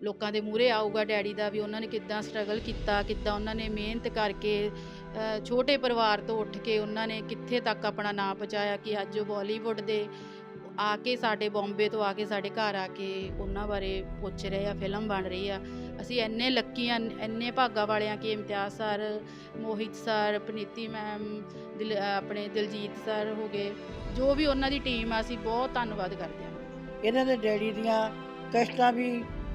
ਲੋਕਾਂ ਦੇ ਮੂਹਰੇ ਆਊਗਾ ਡੈਡੀ ਦਾ ਵੀ ਉਹਨਾਂ ਨੇ ਕਿੱਦਾਂ ਸਟਰਗਲ ਕੀਤਾ, ਕਿੱਦਾਂ ਉਹਨਾਂ ਨੇ ਮਿਹਨਤ ਕਰਕੇ ਛੋਟੇ ਪਰਿਵਾਰ ਤੋਂ ਉੱਠ ਕੇ ਉਹਨਾਂ ਨੇ ਕਿੱਥੇ ਤੱਕ ਆਪਣਾ ਨਾਮ ਪਹੁੰਚਾਇਆ ਕਿ ਅੱਜ ਉਹ ਬਾਲੀਵੁੱਡ ਦੇ ਆ ਕੇ ਸਾਡੇ ਬੰਬੇ ਤੋਂ ਆ ਕੇ ਸਾਡੇ ਘਰ ਆ ਕੇ ਉਹਨਾਂ ਬਾਰੇ ਪੁੱਛ ਰਹੇ ਆ ਫਿਲਮ ਬਣ ਰਹੀ ਆ। ਅਸੀਂ ਇੰਨੇ ਲੱਕੀ ਆ, ਇੰਨੇ ਭਾਗਾ ਵਾਲੇ ਆ ਕਿ Imtiaz sir Mohit sir Paniti ma'am ਦਿਲ ਆਪਣੇ ਦਿਲਜੀਤ ਸਰ ਹੋ ਗਏ, ਜੋ ਵੀ ਉਹਨਾਂ ਦੀ ਟੀਮ ਆ, ਅਸੀਂ ਬਹੁਤ ਧੰਨਵਾਦ ਕਰਦੇ ਹਾਂ। ਇਹਨਾਂ ਦੇ ਡੈਡੀ ਦੀਆਂ ਕਸ਼ਟਾਂ ਵੀ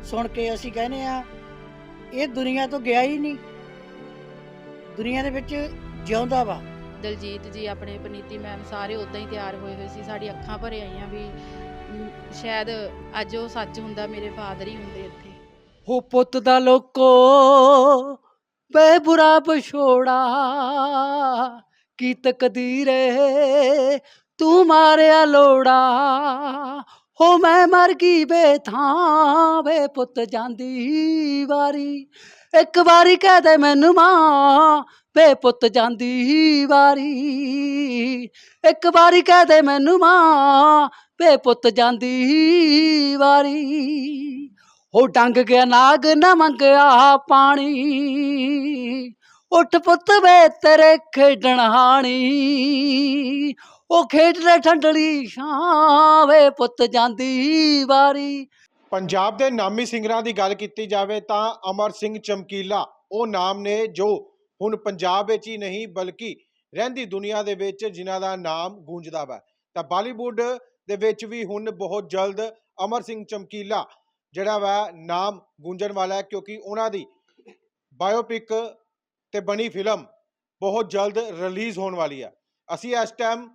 ਸੁਣ ਕੇ ਅਸੀਂ ਕਹਿੰਦੇ ਆ ਇਹ ਦੁਨੀਆ ਤੋਂ ਗਿਆ ਹੀ ਨਹੀਂ। ਦੁਨੀਆ ਦੇ ਵਿੱਚ ਜਿਉਂਦਾ ਵਾ। ਦਲਜੀਤ ਜੀ ਆਪਣੇ ਪਨੀਤੀ ਮੈਮ ਸਾਰੇ ਉਦਾਂ ਹੀ ਤਿਆਰ ਹੋਏ ਹੋਏ ਸੀ। ਸਾਡੀ ਅੱਖਾਂ ਭਰ ਆਈਆਂ ਵੀ ਸ਼ਾਇਦ ਅੱਜ ਉਹ ਸੱਚ ਹੁੰਦਾ ਮੇਰੇ ਫਾਦਰ ਹੀ ਹੁੰਦੇ ਇੱਥੇ। ਹੋ ਪੁੱਤ ਦਾ ਲੋਕੋ ਬੇ ਬੁਰਾ ਬਛੋੜਾ ਕੀ ਤਕਦੀਰੇ ਤੂੰ ਮਾਰਿਆ ਲੋੜਾ। ਹੋ ਮੈਂ ਮਰ ਗਈ ਬੇਥਾਂ ਵੇ ਪੁੱਤ ਜਾਂਦੀ ਵਾਰੀ। ਇੱਕ ਵਾਰੀ ਕਹਿ ਦੇ ਮੈਨੂੰ ਮਾਂ ਵੇ ਪੁੱਤ ਜਾਂਦੀ ਵਾਰੀ। ਇੱਕ ਵਾਰੀ ਕਹਿ ਦੇ ਮੈਨੂੰ ਮਾਂ ਵੇ ਪੁੱਤ ਜਾਂਦੀ ਵਾਰੀ। ਉਹ ਡੰਗ ਗਿਆ ਨਾਗ ਨਾ ਮੰਗਿਆ ਪਾਣੀ। ਉੱਠ ਪੁੱਤ ਵੇ ਤੇਰੇ ਖੇਡਣ ਹਾਣੀ। ਉਹ ਖੇਡਦੇ ਠੰਡਲੀ ਛਾਂ ਵੇ ਪੁੱਤ ਜਾਂਦੀ ਵਾਰੀ। ਪੰਜਾਬ ਦੇ ਨਾਮੀ ਸਿੰਗਰਾਂ ਦੀ ਗੱਲ ਕੀਤੀ ਜਾਵੇ ਤਾਂ ਅਮਰ ਸਿੰਘ ਚਮਕੀਲਾ, ਉਹ ਨਾਮ ਨੇ ਜੋ ਹੁਣ ਪੰਜਾਬ ਵਿੱਚ ਹੀ ਨਹੀਂ ਬਲਕਿ ਰਹਿੰਦੀ ਦੁਨੀਆ ਦੇ ਵਿੱਚ ਜਿਨ੍ਹਾਂ ਦਾ ਨਾਮ ਗੂੰਜਦਾ ਵਾ। ਤਾਂ ਬਾਲੀਵੁੱਡ ਦੇ ਵਿੱਚ ਵੀ ਹੁਣ ਬਹੁਤ ਜਲਦ ਅਮਰ ਸਿੰਘ ਚਮਕੀਲਾ ਜਿਹੜਾ ਵਾ ਨਾਮ ਗੂੰਜਣ ਵਾਲਾ ਹੈ ਕਿਉਂਕਿ ਉਹਨਾਂ ਦੀ ਬਾਇਓਪਿਕ ਤੇ ਬਣੀ ਫਿਲਮ ਬਹੁਤ ਜਲਦ ਰਿਲੀਜ਼ ਹੋਣ ਵਾਲੀ ਹੈ। ਅਸੀਂ ਇਸ ਟਾਈਮ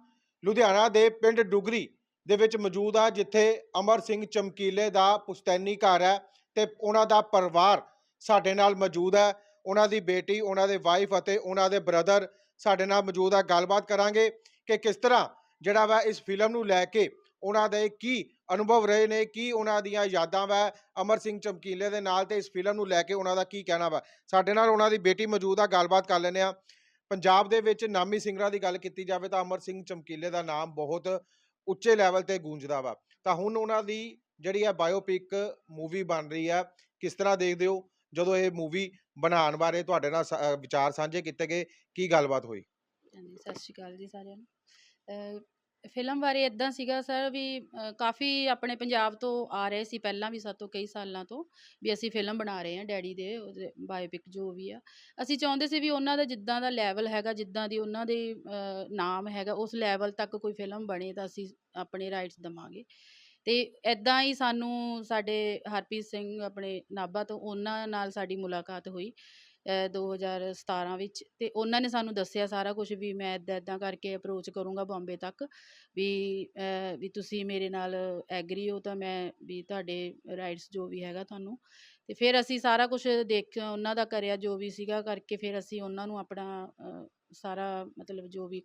ਲੁਧਿਆਣਾ ਦੇ ਪਿੰਡ ਡੁਗਰੀ ਦੇ ਵਿੱਚ ਮੌਜੂਦ ਆ, ਜਿੱਥੇ ਅਮਰ ਸਿੰਘ ਚਮਕੀਲੇ ਦਾ ਪੁਸ਼ਤੈਨੀ ਘਰ ਹੈ ਤੇ ਉਹਨਾਂ ਦਾ ਪਰਿਵਾਰ ਸਾਡੇ ਨਾਲ ਮੌਜੂਦ ਹੈ। ਉਹਨਾਂ ਦੀ ਬੇਟੀ, ਉਹਨਾਂ ਦੇ ਵਾਈਫ ਅਤੇ ਉਹਨਾਂ ਦੇ ਬ੍ਰਦਰ ਸਾਡੇ ਨਾਲ ਮੌਜੂਦ ਆ। ਗੱਲਬਾਤ ਕਰਾਂਗੇ ਕਿ ਕਿਸ ਤਰ੍ਹਾਂ ਜਿਹੜਾ ਵਾ ਇਸ ਫਿਲਮ ਨੂੰ ਲੈ ਕੇ ਉਹਨਾਂ ਦੇ ਕੀ ਅਨੁਭਵ ਰਹੇ ਨੇ, ਕੀ ਉਹਨਾਂ ਦੀਆਂ ਯਾਦਾਂ ਵਾ ਅਮਰ ਸਿੰਘ ਚਮਕੀਲੇ ਦੇ ਨਾਲ ਤੇ ਇਸ ਫਿਲਮ ਨੂੰ ਲੈ ਕੇ ਉਹਨਾਂ ਦਾ ਕੀ ਕਹਿਣਾ ਵਾ। ਸਾਡੇ ਨਾਲ ਉਹਨਾਂ ਦੀ ਬੇਟੀ ਮੌਜੂਦ ਆ, ਗੱਲਬਾਤ ਕਰ ਲੈਂਦੇ ਆ ਪੰਜਾਬ ਦੇ ਵਿੱਚ ਨਾਮੀ ਸਿੰਗਰਾਂ ਦੀ ਗੱਲ ਕੀਤੀ ਜਾਵੇ ਤਾਂ ਅਮਰ ਸਿੰਘ ਚਮਕੀਲੇ ਦਾ ਨਾਮ ਬਹੁਤ ਉੱਚੇ ਲੈਵਲ ਤੇ ਗੂੰਜਦਾ ਵਾ। ਤਾਂ ਹੁਣ ਉਹਨਾਂ ਦੀ ਜਿਹੜੀ ਆ ਬਾਇਓਪਿਕ ਮੂਵੀ ਬਣ ਰਹੀ ਆ, ਕਿਸ ਤਰ੍ਹਾਂ ਦੇਖਦੇ ਹੋ? ਜਦੋਂ ਇਹ ਮੂਵੀ ਬਣਾਉਣ ਬਾਰੇ ਤੁਹਾਡੇ ਨਾਲ ਸਾ- ਵਿਚਾਰ ਸਾਂਝੇ ਕੀਤੇ ਗਏ, ਕੀ ਗੱਲਬਾਤ ਹੋਈ? ਹਾਂਜੀ, ਸਤਿ ਸ਼੍ਰੀ ਅਕਾਲ ਜੀ ਸਾਰਿਆਂ ਨੂੰ। ਫਿਲਮ ਬਾਰੇ ਇਦਾਂ ਸੀਗਾ ਸਰ ਵੀ ਅਹ ਕਾਫੀ ਆਪਣੇ ਪੰਜਾਬ ਤੋਂ ਆ ਰਹੇ ਸੀ ਪਹਿਲਾਂ ਵੀ ਸਾਤੋਂ ਕਈ ਸਾਲਾਂ ਤੋਂ, ਵੀ ਅਸੀਂ ਫਿਲਮ ਬਣਾ ਰਹੇ ਹਾਂ ਡੈਡੀ ਦੇ, ਉਹਦੇ ਬਾਇਓਪਿਕ ਜੋ ਵੀ ਆ। ਅਸੀਂ ਚਾਹੁੰਦੇ ਸੀ ਵੀ ਉਹਨਾਂ ਦਾ ਜਿੱਦਾਂ ਦਾ ਲੈਵਲ ਹੈਗਾ, ਜਿੱਦਾਂ ਦੀ ਉਹਨਾਂ ਦੇ ਅਹ ਨਾਮ ਹੈਗਾ, ਉਸ ਲੈਵਲ ਤੱਕ ਕੋਈ ਫਿਲਮ ਬਣੇ ਤਾਂ ਅਸੀਂ ਆਪਣੇ ਰਾਈਟਸ ਦਵਾਂਗੇ। ਤੇ ਇਦਾਂ ਹੀ ਸਾਨੂੰ ਸਾਡੇ ਹਰਪ੍ਰੀਤ ਸਿੰਘ ਆਪਣੇ ਨਾਭਾ ਤੋਂ ਉਹਨਾਂ ਨਾਲ ਸਾਡੀ ਮੁਲਾਕਾਤ ਹੋਈ। 2017 ਵਿੱਚ ਤੇ ਉਹਨਾਂ ਨੇ ਸਾਨੂੰ ਦੱਸਿਆ ਸਾਰਾ ਕੁਝ ਵੀ ਮੈਂ ਇਦਾਂ ਇਦਾਂ ਕਰਕੇ ਅਪਰੋਚ ਕਰੂੰਗਾ ਬੰਬੇ ਤੱਕ, ਵੀ ਵੀ ਤੁਸੀਂ ਮੇਰੇ ਨਾਲ ਐਗਰੀ ਹੋ ਤਾਂ ਮੈਂ ਵੀ ਤੁਹਾਡੇ ਰਾਈਟਸ ਜੋ ਵੀ ਹੈਗਾ ਤੁਹਾਨੂੰ। ਤੇ ਫਿਰ ਅਸੀਂ ਸਾਰਾ ਕੁਝ ਦੇਖ ਉਹਨਾਂ ਦਾ ਕਰਿਆ ਜੋ ਵੀ ਸੀਗਾ ਕਰਕੇ ਫਿਰ ਅਸੀਂ ਉਹਨਾਂ ਨੂੰ ਆਪਣਾ ਸਾਰਾ ਮਤਲਬ ਜੋ ਵੀ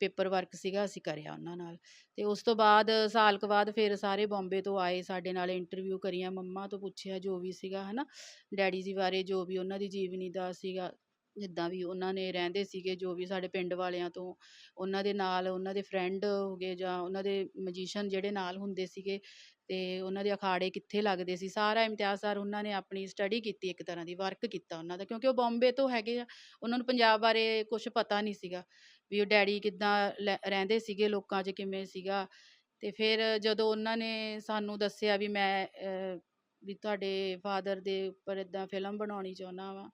ਪੇਪਰ ਵਰਕ ਸੀਗਾ, ਅਸੀਂ ਕਰਿਆ ਉਹਨਾਂ ਨਾਲ। ਤੇ ਉਸ ਤੋਂ ਬਾਅਦ, ਸਾਲ ਕੁ ਬਾਅਦ ਫਿਰ ਸਾਰੇ ਬੰਬੇ ਤੋਂ ਆਏ, ਸਾਡੇ ਨਾਲ ਇੰਟਰਵਿਊ ਕਰੀਆਂ, ਮੰਮਾ ਤੋਂ ਪੁੱਛਿਆ ਜੋ ਵੀ ਸੀਗਾ, ਹਨਾ। ਡੈਡੀ ਜੀ ਬਾਰੇ ਜੋ ਵੀ ਉਹਨਾਂ ਦੀ ਜੀਵਨੀ ਦਾ ਸੀਗਾ, ਜਿੱਦਾਂ ਵੀ ਉਹਨਾਂ ਨੇ ਰਹਿੰਦੇ ਸੀਗੇ, ਜੋ ਵੀ ਸਾਡੇ ਪਿੰਡ ਵਾਲਿਆਂ ਤੋਂ, ਉਹਨਾਂ ਦੇ ਨਾਲ, ਉਹਨਾਂ ਦੇ ਫਰੈਂਡ ਹੋ ਗਏ ਜਾਂ ਉਹਨਾਂ ਦੇ ਮਜੀਸ਼ਨ ਜਿਹੜੇ ਨਾਲ ਹੁੰਦੇ ਸੀਗੇ ਤੇ ਉਹਨਾਂ ਦੇ ਅਖਾੜੇ ਕਿੱਥੇ ਲੱਗਦੇ ਸੀ, ਸਾਰਾ ਇਮਤਿਆਜ਼ ਸਰ ਉਹਨਾਂ ਨੇ ਆਪਣੀ ਸਟੱਡੀ ਕੀਤੀ ਇੱਕ ਤਰ੍ਹਾਂ ਦੀ ਵਰਕ ਕੀਤਾ ਉਹਨਾਂ ਦਾ, ਕਿਉਂਕਿ ਉਹ ਬੰਬੇ ਤੋਂ ਹੈਗੇ ਆ, ਉਹਨਾਂ ਨੂੰ ਪੰਜਾਬ ਬਾਰੇ ਕੁਝ ਪਤਾ ਨਹੀਂ ਸੀਗਾ ਵੀ ਉਹ ਡੈਡੀ ਕਿੱਦਾਂ ਲੈ- ਰਹਿੰਦੇ ਸੀਗੇ, ਲੋਕਾਂ 'ਚ ਕਿਵੇਂ ਸੀਗਾ ਤੇ ਫਿਰ ਜਦੋਂ ਉਹਨਾਂ ਨੇ ਸਾਨੂੰ ਦੱਸਿਆ ਵੀ ਮੈਂ ਵੀ ਤੁਹਾਡੇ ਫਾਦਰ ਦੇ ਉੱਪਰ ਇਦਾਂ ਫਿਲਮ ਬਣਾਉਣੀ ਚਾਹੁੰਦਾ ਵਾਂ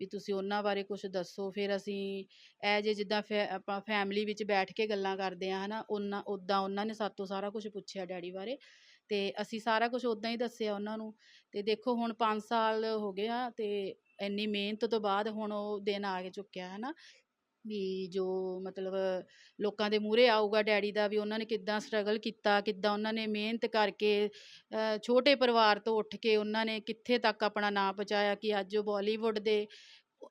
ਵੀ ਤੁਸੀਂ ਉਹਨਾਂ ਬਾਰੇ ਕੁਝ ਦੱਸੋ, ਫਿਰ ਅਸੀਂ ਇਹ ਜੇ ਜਿੱਦਾਂ ਫੈ- ਆਪਾਂ ਫੈਮਿਲੀ ਵਿੱਚ ਬੈਠ ਕੇ ਗੱਲਾਂ ਕਰਦੇ ਆ ਹਨਾ, ਉਹਨਾਂ ਉਦਾਂ ਉਹਨਾਂ ਨੇ ਸਾਤੋਂ ਸਾਰਾ ਕੁਝ ਪੁੱਛਿਆ ਡੈਡੀ ਬਾਰੇ, ਤੇ ਅਸੀਂ ਸਾਰਾ ਕੁਝ ਉਦਾਂ ਹੀ ਦੱਸਿਆ ਉਹਨਾਂ ਨੂੰ, ਤੇ ਦੇਖੋ ਹੁਣ 5 ਸਾਲ ਹੋ ਗਏ ਆ, ਤੇ ਇੰਨੀ ਮਿਹਨਤ ਤੋਂ ਬਾਅਦ ਹੁਣ ਉਹ ਦਿਨ ਆ ਕੇ ਚੁੱਕਿਆ ਹੈ ਨਾ ਵੀ ਜੋ ਮਤਲਬ ਲੋਕਾਂ ਦੇ ਮੂਹਰੇ ਆਊਗਾ ਡੈਡੀ ਦਾ ਵੀ ਉਹਨਾਂ ਨੇ ਕਿੱਦਾਂ ਸਟਰਗਲ ਕੀਤਾ, ਕਿੱਦਾਂ ਉਹਨਾਂ ਨੇ ਮਿਹਨਤ ਕਰਕੇ ਛੋਟੇ ਪਰਿਵਾਰ ਤੋਂ ਉੱਠ ਕੇ ਉਹਨਾਂ ਨੇ ਕਿੱਥੇ ਤੱਕ ਆਪਣਾ ਨਾਂ ਪਹੁੰਚਾਇਆ ਕਿ ਅੱਜ ਉਹ ਬਾਲੀਵੁੱਡ ਦੇ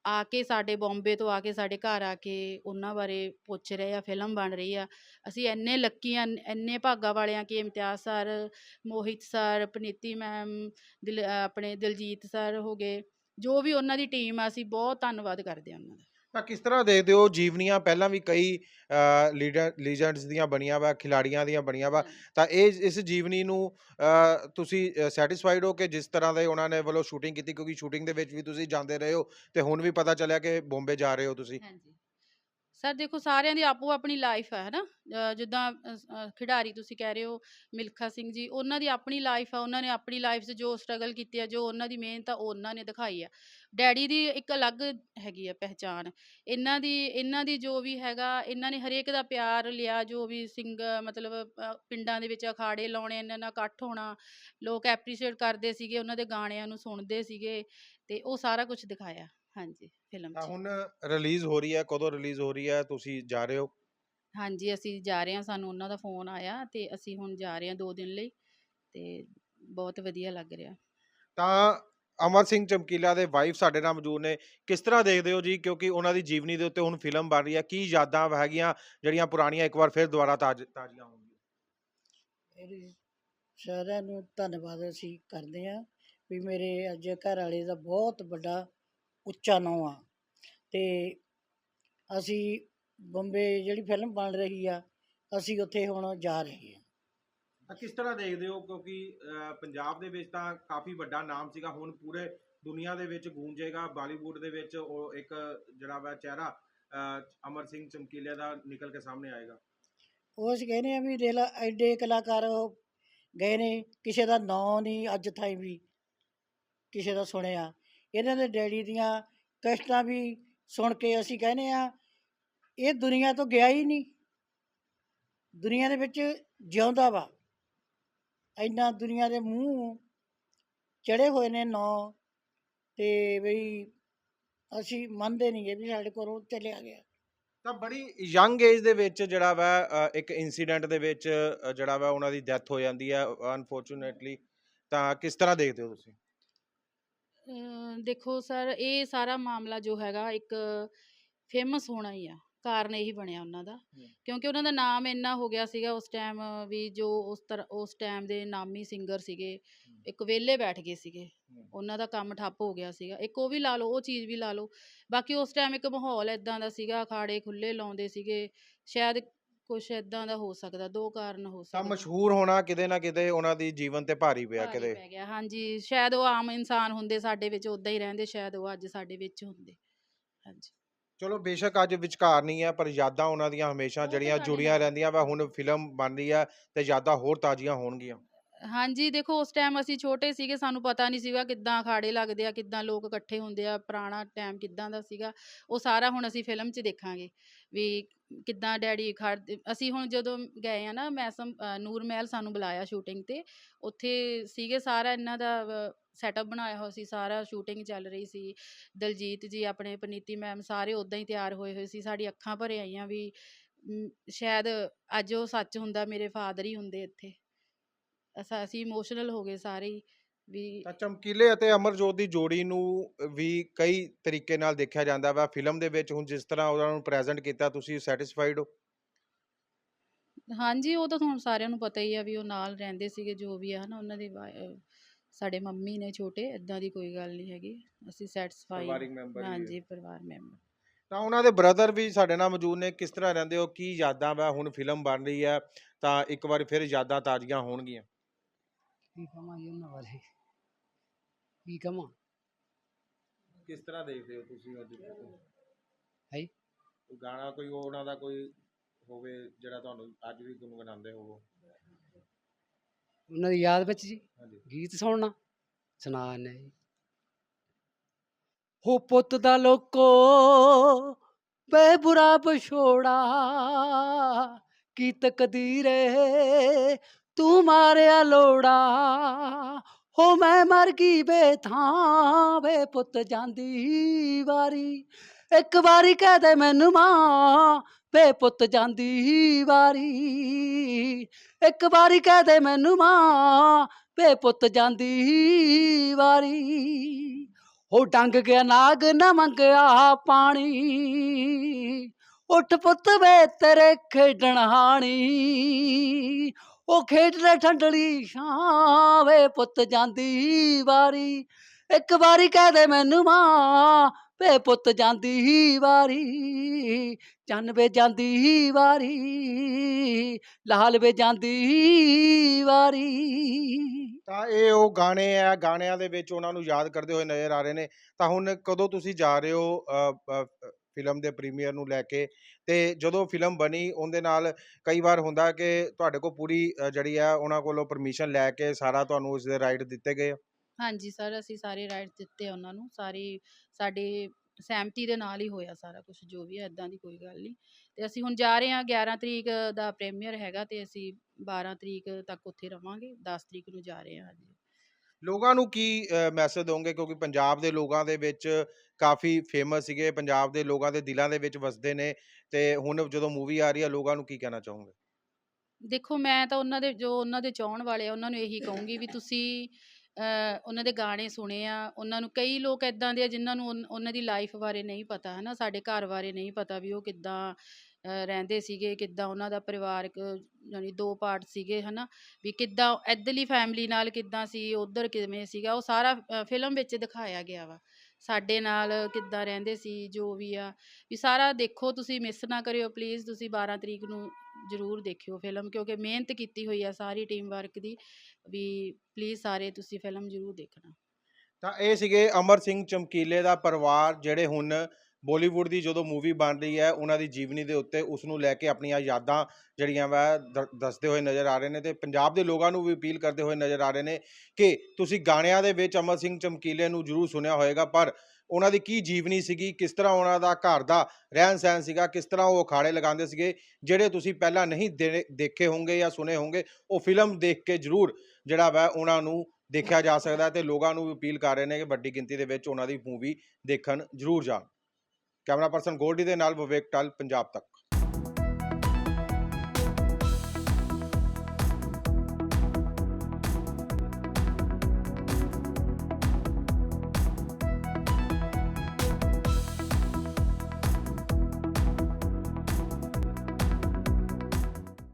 ਆ ਕੇ ਸਾਡੇ ਬੰਬੇ ਤੋਂ ਆ ਕੇ ਸਾਡੇ ਘਰ ਆ ਕੇ ਉਹਨਾਂ ਬਾਰੇ ਪੁੱਛ ਰਹੇ ਆ ਫਿਲਮ ਬਣ ਰਹੀ ਆ। ਅਸੀਂ ਇੰਨੇ ਲੱਕੀ ਆ, ਇੰਨੇ ਭਾਗਾ ਵਾਲੇ ਆ ਕਿ Imtiaz sir Mohit sir Paniti ma'am ਦਿਲ ਆਪਣੇ ਦਿਲਜੀਤ ਸਰ ਹੋ ਗਏ, ਜੋ ਵੀ ਉਹਨਾਂ ਦੀ ਟੀਮ ਆ, ਅਸੀਂ ਬਹੁਤ ਧੰਨਵਾਦ ਕਰਦੇ ਹਾਂ ਉਹਨਾਂ ਦਾ। ਤਾਂ ਕਿਸ ਤਰ੍ਹਾਂ ਦੇਖਦੇ ਹੋ ਜੀਵਨੀਆਂ ਪਹਿਲਾਂ ਵੀ ਕਈ ਲੀਡਰ ਲੀਜੈਂਡਸ ਦੀਆਂ ਬਣੀਆਂ ਵਾ ਖਿਲਾੜੀਆਂ ਦੀਆਂ ਬਣੀਆਂ ਵਾ ਤਾਂ ਇਹ ਇਸ ਜੀਵਨੀ ਨੂੰ ਅ, ਤੁਸੀਂ ਸੈਟੀਸਫਾਈਡ ਹੋ ਕਿ ਜਿਸ ਤਰ੍ਹਾਂ ਦੇ ਉਹਨਾਂ ਨੇ ਵੱਲੋਂ ਸ਼ੂਟਿੰਗ ਕੀਤੀ ਕਿਉਂਕਿ ਸ਼ੂਟਿੰਗ ਦੇ ਵਿੱਚ ਵੀ ਤੁਸੀਂ ਜਾਂਦੇ ਰਹੇ ਹੋ ਤੇ ਹੁਣ ਵੀ ਪਤਾ ਚੱਲਿਆ ਕਿ ਬੰਬੇ ਜਾ ਰਹੇ ਹੋ ਤੁਸੀਂ। ਹਾਂਜੀ। ਸਰ ਦੇਖੋ ਸਾਰਿਆਂ ਦੀ ਆਪੋ ਆਪਣੀ ਲਾਈਫ ਹੈ ਹਨਾ? ਜਿੱਦਾਂ ਖਿਡਾਰੀ ਤੁਸੀਂ ਕਹਿ ਰਹੇ ਹੋ, ਮਿਲਖਾ ਸਿੰਘ ਜੀ, ਉਹਨਾਂ ਦੀ ਆਪਣੀ ਲਾਈਫ ਆ, ਉਹਨਾਂ ਨੇ ਆਪਣੀ ਲਾਈਫ 'ਚ ਜੋ ਸਟਰਗਲ ਕੀਤੀ ਆ, ਜੋ ਉਹਨਾਂ ਦੀ ਮਿਹਨਤ ਆ, ਉਹਨਾਂ ਨੇ ਦਿਖਾਈ ਆ। ਡੈਡੀ ਦੀ ਇੱਕ ਅਲੱਗ ਹੈਗੀ ਆ ਪਹਿਚਾਨ ਇਹਨਾਂ ਦੀ ਇਹਨਾਂ ਦੀ ਜੋ ਵੀ ਹੈਗਾ, ਇਹਨਾਂ ਨੇ ਹਰੇਕ ਦਾ ਪਿਆਰ ਲਿਆ, ਜੋ ਵੀ ਸਿੰਘ, ਮਤਲਬ ਪਿੰਡਾਂ ਦੇ ਵਿੱਚ ਅਖਾੜੇ ਲਾਉਣੇ, ਇਹਨਾਂ ਨਾਲ ਇਕੱਠ ਹੋਣਾ, ਲੋਕ ਐਪਰੀਸ਼ੀਏਟ ਕਰਦੇ ਸੀਗੇ, ਉਹਨਾਂ ਦੇ ਗਾਣਿਆਂ ਨੂੰ ਸੁਣਦੇ ਸੀਗੇ, ਤੇ ਉਹ ਸਾਰਾ ਕੁਝ ਦਿਖਾਇਆ। ਹਾਂਜੀ ਫਿਲਮ ਤਾਂ 'ਚ। ਹੁਣ ਰਿਲੀਜ਼ ਹੋ ਰਹੀ ਹੈ ਕਦੋਂ ਰਿਲੀਜ਼ ਹੋ ਰਹੀ ਹੈ ਤੁਸੀਂ ਜਾ ਰਹੇ ਹੋ? ਹਾਂਜੀ ਅਸੀਂ ਜਾ ਰਹੇ ਹਾਂ ਸਾਨੂੰ ਉਹਨਾਂ ਦਾ ਫੋਨ ਆਇਆ ਤੇ ਅਸੀਂ ਹੁਣ ਜਾ ਰਹੇ ਹਾਂ 2 ਦਿਨ ਲਈ ਤੇ ਬਹੁਤ ਵਧੀਆ ਲੱਗ ਰਿਹਾ। ਤਾਂ ਅਮਰ ਸਿੰਘ ਚਮਕੀਲਾ ਦੇ ਵਾਈਫ ਸਾਡੇ ਨਾਲ ਮੌਜੂਦ ਨੇ। ਕਿਸ ਤਰ੍ਹਾਂ ਦੇਖਦੇ ਹੋ ਜੀ? ਕਿਉਂਕਿ ਉਹਨਾਂ ਦੀ ਜੀਵਨੀ ਦੇ ਉੱਤੇ ਹੁਣ ਫਿਲਮ ਬਣ ਰਹੀ ਹੈ। ਕੀ ਯਾਦਾਂ ਹੈਗੀਆਂ ਜਿਹੜੀਆਂ ਪੁਰਾਣੀਆਂ ਇੱਕ ਵਾਰ ਫਿਰ ਦੁਬਾਰਾ ਤਾਜ਼ ਤਾਜ਼ੀਆਂ ਹੋਣਗੀਆਂ? ਇਹਦੀ ਸਾਰਿਆਂ ਨੂੰ ਧੰਨਵਾਦ ਅਸੀਂ ਕਰਦੇ ਹਾਂ ਵੀ ਮੇਰੇ ਅੱਜ ਘਰ ਵਾਲੇ ਦਾ ਬਹੁਤ ਵੱਡਾ ਉੱਚਾ ਨਾਂ ਆ। ਤੇ ਅਸੀਂ ਬੰਬੇ ਜਿਹੜੀ ਫਿਲਮ ਬਣ ਰਹੀ ਆ ਅਸੀਂ ਉੱਥੇ ਹੁਣ ਜਾ ਰਹੇ ਹਾਂ। ਤਾਂ ਕਿਸ ਤਰ੍ਹਾਂ ਦੇਖਦੇ ਹੋ? ਕਿਉਂਕਿ ਅਹ, ਪੰਜਾਬ ਦੇ ਵਿੱਚ ਤਾਂ ਕਾਫੀ ਵੱਡਾ ਨਾਮ ਸੀਗਾ। ਹੁਣ ਪੂਰੇ ਦੁਨੀਆ ਦੇ ਵਿੱਚ ਗੂੰਜੇਗਾ। ਬਾਲੀਵੁੱਡ ਦੇ ਵਿੱਚ ਉਹ ਇੱਕ ਜਿਹੜਾ ਵਾ ਚਿਹਰਾ ਅਹ, ਅਮਰ ਸਿੰਘ ਚਮਕੀਲੇ ਦਾ ਨਿਕਲ ਕੇ ਸਾਹਮਣੇ ਆਏਗਾ। ਉਹ ਅਸੀਂ ਕਹਿੰਦੇ ਆ ਵੀ ਦੇਖ ਲਾ ਐਡੇ ਕਲਾਕਾਰ ਉਹ ਗਏ ਨੇ। ਕਿਸੇ ਦਾ ਨਾਂ ਨਹੀਂ ਅੱਜ ਤਾਈਂ ਵੀ ਕਿਸੇ ਦਾ ਸੁਣਿਆ। ਇਹਨਾਂ ਦੇ ਡੈਡੀ ਦੀਆਂ ਕਸ਼ਟਾਂ ਵੀ ਸੁਣ ਕੇ ਅਸੀਂ ਕਹਿੰਦੇ ਆ ਇਹ ਦੁਨੀਆ ਤੋਂ ਗਿਆ ਹੀ ਨਹੀਂ। ਦੁਨੀਆ ਦੇ ਵਿੱਚ ਜਿਉਂਦਾ ਵਾ। ਇੰਨਾ ਦੁਨੀਆ ਦੇ ਮੂੰਹ ਚੜੇ ਹੋਏ ਨੇ ਨੌ ਤੇ ਬਈ ਅਸੀਂ ਮੰਨਦੇ ਨਹੀਂ ਵੀ ਸਾਡੇ ਕੋਲੋਂ ਚਲਿਆ ਗਿਆ। ਤਾਂ ਬੜੀ ਯੰਗ ਏਜ ਦੇ ਵਿੱਚ ਜਿਹੜਾ ਵਾ ਇੱਕ ਇਨਸੀਡੈਂਟ ਦੇ ਵਿੱਚ ਜਿਹੜਾ ਵਾ ਉਹਨਾਂ ਦੀ ਡੈਥ ਹੋ ਜਾਂਦੀ ਹੈ ਅਨਫੋਰਚੂਨੇਟਲੀ ਤਾਂ ਕਿਸ ਤਰ੍ਹਾਂ ਦੇਖਦੇ ਹੋ ਤੁਸੀਂ? ਦੇਖੋ ਸਰ ਇਹ ਸਾਰਾ ਮਾਮਲਾ ਜੋ ਹੈਗਾ ਇੱਕ ਫੇਮਸ ਹੋਣਾ ਹੀ ਆ ਕਾਰਨ ਇਹੀ ਬਣਿਆ ਉਹਨਾਂ ਦਾ। ਕਿਉਂਕਿ ਉਹਨਾਂ ਦਾ ਨਾਮ ਇੰਨਾ ਹੋ ਗਿਆ ਸੀਗਾ ਉਸ ਟਾਈਮ ਵੀ ਜੋ ਉਸ ਤਰ੍ਹਾਂ ਉਸ ਟਾਈਮ ਦੇ ਨਾਮੀ ਸਿੰਗਰ ਸੀਗੇ ਇੱਕ ਵਿਹਲੇ ਬੈਠ ਗਏ ਸੀਗੇ। ਉਹਨਾਂ ਦਾ ਕੰਮ ਠੱਪ ਹੋ ਗਿਆ ਸੀਗਾ। ਇੱਕ ਉਹ ਵੀ ਲਾ ਲਓ ਉਹ ਚੀਜ਼ ਵੀ ਲਾ ਲਓ। ਬਾਕੀ ਉਸ ਟਾਈਮ ਇੱਕ ਮਾਹੌਲ ਇਦਾਂ ਦਾ ਸੀਗਾ ਅਖਾੜੇ ਖੁੱਲੇ ਲਾਉਂਦੇ ਸੀਗੇ। ਸ਼ਾਇਦ ਕੁਛ ਇਦਾਂ ਦਾ ਹੋ ਸਕਦਾ ਦੋ ਕਾਰਨ ਹੋ ਤਾਂ ਸਕਦੇ ਮਸ਼ਹੂਰ ਹੋਣਾ ਕਿਤੇ ਨਾ ਕਿਤੇ ਉਹਨਾਂ ਦੀ ਜੀਵਨ ਤੇ ਭਾਰੀ ਪਿਆ ਭਾਰੀ ਕਿਤੇ। ਪੈ ਗਿਆ ਹਾਂਜੀ ਸ਼ਾਇਦ ਉਹ ਆਮ ਇਨਸਾਨ ਹੁੰਦੇ ਸਾਡੇ ਵਿੱਚ ਉਦਾਂ ਹੀ ਰਹਿੰਦੇ ਸ਼ਾਇਦ ਉਹ ਅੱਜ ਸਾਡੇ ਵਿੱਚ ਹੁੰਦੇ ਹਾਂਜੀ। ਚਲੋ ਬੇਸ਼ੱਕ ਅੱਜ ਵਿਚਕਾਰ ਨਹੀਂ ਹੈ ਪਰ ਯਾਦਾਂ ਉਹਨਾਂ ਦੀਆਂ ਹਮੇਸ਼ਾ ਉਹ ਤਾਂ ਜਿਹੜੀਆਂ ਸਾਡੇ ਜੁੜੀਆਂ ਨਾਲ- ਰਹਿੰਦੀਆਂ ਵਾ ਹੁਣ ਫਿਲਮ ਬਣ ਰਹੀ ਹੈ ਤੇ ਯਾਦਾਂ ਹੋਰ ਤਾਜ਼ੀਆਂ ਹੋਣਗੀਆਂ। ਹਾਂਜੀ ਦੇਖੋ ਉਸ ਟਾਈਮ ਅਸੀਂ ਛੋਟੇ ਸੀਗੇ ਸਾਨੂੰ ਪਤਾ ਨਹੀਂ ਸੀਗਾ ਕਿੱਦਾਂ ਅਖਾੜੇ ਲੱਗਦੇ ਆ ਕਿੱਦਾਂ ਲੋਕ ਇਕੱਠੇ ਹੁੰਦੇ ਆ ਪੁਰਾਣਾ ਟਾਈਮ ਕਿੱਦਾਂ ਦਾ ਸੀਗਾ ਉਹ ਸਾਰਾ ਹੁਣ ਅਸੀਂ ਫਿਲਮ 'ਚ ਦੇਖਾਂਗੇ ਵੀ ਕਿੱਦਾਂ ਡੈਡੀ ਖੜਦੇ ਅਸੀਂ ਹੁਣ ਜਦੋਂ ਗਏ ਆ ਨਾ ਮੈਸਮ ਅ, ਨੂਰ ਮਹਿਲ ਸਾਨੂੰ ਬੁਲਾਇਆ ਸ਼ੂਟਿੰਗ ਤੇ ਉੱਥੇ ਸੀਗੇ ਸਾਰਾ ਇਹਨਾਂ ਦਾ ਸੈਟਅਪ ਬਣਾਇਆ ਹੋਇਆ ਸੀ ਸਾਰਾ ਸ਼ੂਟਿੰਗ ਚੱਲ ਰਹੀ ਸੀ। ਦਲਜੀਤ ਜੀ ਆਪਣੇ ਪਨੀਤੀ ਮੈਮ ਸਾਰੇ ਉਦਾਂ ਹੀ ਤਿਆਰ ਹੋਏ ਹੋਏ ਸੀ ਸਾਡੀ ਅੱਖਾਂ ਭਰੇ ਆਈਆਂ ਵੀ ਸ਼ਾਇਦ ਅੱਜ ਉਹ ਸੱਚ ਹੁੰਦਾ ਮੇਰੇ ਫਾਦਰ ਹੀ ਹੁੰਦੇ ਇੱਥੇ। ਅਸਾਂ ਅਸੀਂ ਇਮੋਸ਼ਨਲ ਹੋ ਗਏ ਸਾਰੇ ਹੀ। ਵੀ ਤਾਂ ਚਮਕੀਲੇ ਅਤੇ ਅਮਰਜੋਤ ਦੀ ਜੋੜੀ ਨੂੰ ਵੀ ਕਈ ਤਰੀਕੇ ਨਾਲ ਦੇਖਿਆ ਜਾਂਦਾ ਵਾ। ਫਿਲਮ ਦੇ ਵਿੱਚ ਹੁਣ ਜਿਸ ਤਰ੍ਹਾਂ ਉਹਨਾਂ ਨੂੰ ਪ੍ਰੈਜ਼ੈਂਟ ਕੀਤਾ ਤੁਸੀਂ ਸੈਟੀਸਫਾਈਡ ਹੋ? ਹਾਂਜੀ ਉਹ ਤਾਂ ਤੁਹਾਨੂੰ ਸਾਰਿਆਂ ਨੂੰ ਪਤਾ ਹੀ ਆ ਵੀ ਉਹ ਨਾਲ ਰਹਿੰਦੇ ਸੀਗੇ ਜੋ ਵੀ ਆ ਨਾ ਉਹਨਾਂ ਦੇ ਵਾ- ਅਹ ਸਾਡੇ ਮੰਮੀ ਨੇ ਛੋਟੇ ਇਦਾਂ ਦੀ ਕੋਈ ਗੱਲ ਨਹੀਂ ਹੈਗੀ। ਅਸੀਂ ਸੈਟੀਸਫਾਈ ਪਰਿਵਾਰਿਕ ਮੈਂਬਰ ਹਾਂਜੀ ਪਰਿਵਾਰ ਮੈਂਬਰ। ਤਾਂ ਉਹਨਾਂ ਦੇ ਬ੍ਰਦਰ ਵੀ ਸਾਡੇ ਨਾਲ ਮੌਜੂਦ ਨੇ ਕਿਸ ਤਰ੍ਹਾਂ ਰਹਿੰਦੇ ਹੋ ਕੀ ਯਾਦਾਂ ਵਾ ਹੁਣ ਫਿਲਮ ਬਣ ਰਹੀ ਹੈ ਤਾਂ ਇੱਕ ਵਾਰ ਫਿਰ ਯਾਦਾਂ ਤਾਜ਼ੀਆਂ ਹੋਣਗੀਆਂ। ਕੀ ਕਹਾਂ ਜੀ ਉਹਨਾਂ ਬਾਰੇ? ਕੀ ਕਹਾਂ ਕਿਸ ਤਰ੍ਹਾਂ ਦੇਖਦੇ ਹੋ ਤੁਸੀਂ ਅੱਜ ਹੈਂ? ਗਾਣਾ ਕੋਈ ਉਹਨਾਂ ਦਾ ਕੋਈ ਹੋਵੇ ਜਿਹੜਾ ਤੁਹਾਨੂੰ ਅੱਜ ਵੀ ਗੁੰਗਣਾਉਂਦੇ ਹੋਵੋ? ਉਹਨਾਂ ਦੀ ਯਾਦ ਵਿੱਚ ਜੀ? ਹਾਂਜੀ। ਗੀਤ ਸੁਣਨਾ? ਸੁਣਾ ਨੇ ਹੋ ਪੁੱਤ ਦਾ ਲੋਕੋ ਬੇ ਬੁਰਾ ਬਛੋੜਾ ਕੀ ਤਕਦੀਰੇ ਤੂੰ ਮਾਰਿਆ ਲੋੜਾ ਹੋ ਮੈਂ ਮਰ ਗਈ ਬੇਥਾਂ ਵੇ ਪੁੱਤ ਜਾਂਦੀ ਵਾਰੀ। ਇੱਕ ਵਾਰੀ ਕਹਿ ਦੇ ਮੈਨੂੰ ਮਾਂ ਵੇ ਪੁੱਤ ਜਾਂਦੀ ਵਾਰੀ। ਇੱਕ ਵਾਰੀ ਕਹਿ ਦੇ ਮੈਨੂੰ ਮਾਂ ਵੇ ਪੁੱਤ ਜਾਂਦੀ ਵਾਰੀ। ਹੋ ਡੰਗ ਗਿਆ ਨਾਗ ਨਾ ਮੰਗਿਆ ਪਾਣੀ। ਉੱਠ ਪੁੱਤ ਵੇ ਤੇਰੇ ਖੇਡਣ ਹਾਣੀ। ਉਹ ਖੇਡਦੇ ਠੰਡਲੀ ਛਾਂ ਪੁੱਤ ਜਾਂਦੀ ਵਾਰੀ। ਇੱਕ ਵਾਰੀ ਕਹਿ ਦੇ ਮੈਨੂੰ ਮਾਂ, ਵੇ ਪੁੱਤ ਜਾਂਦੀ ਵਾਰੀ। ਚੰਨ ਵੇ ਜਾਂਦੀ ਹੀ ਵਾਰੀ ਲਾਲ ਵੇ ਜਾਂਦੀ ਵਾਰੀ। ਤਾਂ ਇਹ ਉਹ ਗਾਣੇ ਆ, ਗਾਣਿਆਂ ਦੇ ਵਿੱਚ ਉਹਨਾਂ ਨੂੰ ਯਾਦ ਕਰਦੇ ਹੋਏ ਨਜ਼ਰ ਆ ਰਹੇ ਨੇ। ਤਾਂ ਹੁਣ ਕਦੋਂ ਤੁਸੀਂ ਜਾ ਰਹੇ ਹੋ ਫਿਲਮ ਦੇ ਪ੍ਰੀਮੀਅਰ ਨੂੰ ਲੈ ਕੇ, ਤੇ ਜਦੋਂ ਫਿਲਮ ਬਣੀ ਉਹਦੇ ਨਾਲ ਕਈ ਵਾਰ ਹੁੰਦਾ ਕਿ ਤੁਹਾਡੇ ਕੋਲ ਪੂਰੀ ਜਿਹੜੀ ਆ ਉਹਨਾਂ ਕੋਲੋਂ ਪਰਮਿਸ਼ਨ ਲੈ ਕੇ ਸਾਰਾ ਤੁਹਾਨੂੰ ਉਸ ਦੇ ਰਾਈਟ ਦਿੱਤੇ ਗਏ ਆ? ਹਾਂਜੀ ਸਰ, ਅਸੀਂ ਸਾਰੇ ਰਾਈਟ ਦਿੱਤੇ ਉਹਨਾਂ ਨੂੰ, ਸਾਰੀ, ਸਾਡੀ ਸਹਿਮਤੀ ਦੇ ਨਾਲ ਹੀ ਹੋਇਆ ਸਾਰਾ ਕੁਝ ਜੋ ਵੀ ਹੈ ਇਦਾਂ ਦੀ ਕੋਈ ਗੱਲ ਨਹੀਂ ਤੇ ਅਸੀਂ ਹੁਣ ਜਾ ਰਹੇ ਹਾਂ 11 ਤਰੀਕ ਦਾ ਪ੍ਰੀਮੀਅਰ ਹੈਗਾ ਤੇ ਅਸੀਂ 12 ਤਰੀਕ ਤੱਕ ਉੱਥੇ ਰਵਾਂਗੇ 10 ਤਰੀਕ ਨੂੰ ਜਾ ਰਹੇ ਹਾਂ ਹਾਂਜੀ ਲੋਕਾਂ ਨੂੰ ਕੀ ਮੈਸੇਜ ਦੋਗੇ ਕਿਉਂਕਿ ਪੰਜਾਬ ਦੇ ਲੋਕਾਂ ਦੇ ਵਿੱਚ ਕਾਫੀ ਫੇਮਸ ਸੀਗੇ, ਪੰਜਾਬ ਦੇ ਲੋਕਾਂ ਦੇ ਦਿਲਾਂ ਦੇ ਵਿੱਚ ਵਸਦੇ ਨੇ ਤੇ ਹੁਣ ਜਦੋਂ ਮੂਵੀ ਆ ਰਹੀ ਹੈ ਲੋਕਾਂ ਨੂੰ ਕੀ ਕਹਿਣਾ ਚਾਹੋਗੇ? ਦੇਖੋ, ਮੈਂ ਤਾਂ ਉਹਨਾਂ ਦੇ, ਜੋ ਉਹਨਾਂ ਦੇ ਚਾਹਣ ਵਾਲੇ ਆ, ਉਹਨਾਂ ਨੂੰ ਇਹੀ ਕਹੂੰਗੀ ਵੀ ਤੁਸੀਂ ਉਹਨਾਂ ਦੇ ਗਾਣੇ ਸੁਣੇ ਆ, ਉਹਨਾਂ ਨੂੰ ਕਈ ਲੋਕ ਇਦਾਂ ਦੇ ਆ ਜਿਨ੍ਹਾਂ ਨੂੰ ਉਹਨਾਂ ਦੀ ਲਾਈਫ ਬਾਰੇ ਨਹੀਂ ਪਤਾ ਹੈ ਨਾ ਸਾਡੇ ਘਰ ਬਾਰੇ ਨਹੀਂ ਪਤਾ ਵੀ ਉਹ ਕਿੱਦਾਂ ਰਹਿੰਦੇ ਸੀਗੇ, ਕਿੱਦਾਂ ਉਹਨਾਂ ਦਾ ਪਰਿਵਾਰਕ ਯਾਨੀ ਦੋ ਪਾਰਟ ਸੀਗੇ, ਹਨਾ? ਵੀ ਕਿੱਦਾਂ ਇੱਧਰਲੀ ਫੈਮਿਲੀ ਨਾਲ ਕਿੱਦਾਂ ਸੀ, ਉਧਰ ਕਿਵੇਂ ਸੀਗਾ, ਉਹ ਸਾਰਾ ਫਿਲਮ ਵਿੱਚ ਦਿਖਾਇਆ ਗਿਆ ਵਾ। ਸਾਡੇ ਨਾਲ ਕਿੱਦਾਂ ਰਹਿੰਦੇ ਸੀ, ਜੋ ਵੀ ਆ। ਵੀ ਸਾਰਾ ਦੇਖੋ, ਤੁਸੀਂ ਮਿਸ ਨਾ ਕਰਿਓ ਪਲੀਜ਼ ਤੁਸੀਂ 12 ਤਰੀਕ ਨੂੰ ਜ਼ਰੂਰ ਦੇਖਿਓ ਫਿਲਮ ਕਿਉਂਕਿ ਮਿਹਨਤ ਕੀਤੀ ਹੋਈ ਆ ਸਾਰੀ ਟੀਮ ਵਰਕ ਦੀ, ਵੀ ਪਲੀਜ਼ ਸਾਰੇ ਤੁਸੀਂ ਫਿਲਮ ਜ਼ਰੂਰ ਦੇਖਣਾ। ਤਾਂ ਇਹ ਸੀਗੇ ਅਮਰ ਸਿੰਘ ਚਮਕੀਲੇ ਦਾ ਪਰਿਵਾਰ, ਜਿਹੜੇ ਹੁਣ ਬਾਲੀਵੁੱਡ ਦੀ ਜਦੋਂ ਮੂਵੀ ਬਣ ਰਹੀ ਹੈ, ਉਹਨਾਂ ਦੀ ਜੀਵਨੀ ਦੇ ਉੱਤੇ ਉਸ ਨੂੰ ਲੈ ਕੇ ਆਪਣੀਆਂ ਯਾਦਾਂ ਜਿਹੜੀਆਂ ਵਾ ਦੱਸਦੇ ਹੋਏ ਨਜ਼ਰ ਆ ਰਹੇ ਨੇ ਤੇ ਪੰਜਾਬ ਦੇ ਲੋਕਾਂ ਨੂੰ ਵੀ ਅਪੀਲ ਕਰਦੇ ਹੋਏ ਨਜ਼ਰ ਆ ਰਹੇ ਨੇ ਕਿ ਤੁਸੀਂ ਗਾਣਿਆਂ ਦੇ ਵਿੱਚ ਅਮਰ ਸਿੰਘ ਚਮਕੀਲੇ ਨੂੰ ਜ਼ਰੂਰ ਸੁਣਿਆ ਹੋਵੇਗਾ ਪਰ ਉਹਨਾਂ ਦੀ ਕੀ ਜੀਵਨੀ ਸੀਗੀ, ਕਿਸ ਤਰ੍ਹਾਂ ਉਹਨਾਂ ਦਾ ਘਰ ਦਾ ਰਹਿਣ ਸਹਿਣ ਸੀਗਾ, ਕਿਸ ਤਰ੍ਹਾਂ ਉਹ ਅਖਾੜੇ ਲਗਾਉਂਦੇ ਸੀਗੇ, ਜਿਹੜੇ ਤੁਸੀਂ ਪਹਿਲਾਂ ਨਹੀਂ ਦੇ- ਦੇਖੇ ਹੋਣਗੇ ਜਾਂ ਸੁਨੇ ਹੋਣਗੇ, ਉਹ ਫਿਲਮ ਦੇਖ ਕੇ ਜ਼ਰੂਰ ਜਿਹੜਾ ਵਾ ਉਹਨਾਂ ਨੂੰ ਦੇਖਿਆ ਜਾ ਸਕਦਾ ਹੈ ਤੇ ਲੋਕਾਂ ਨੂੰ ਵੀ ਅਪੀਲ ਕਰ ਰਹੇ ਨੇ ਕਿ ਵੱਡੀ ਗਿਣਤੀ ਦੇ ਵਿੱਚ ਉਹਨਾਂ ਦੀ ਮੂਵੀ ਦੇਖਣ ਜ਼ਰੂਰ ਜਾਣ। ਕੈਮਰਾ ਪਰਸਨ ਗੋਲਡੀ ਦੇ ਨਾਲ ਵਿਵੇਕ ਟਲ ਪੰਜਾਬ ਤੱਕ।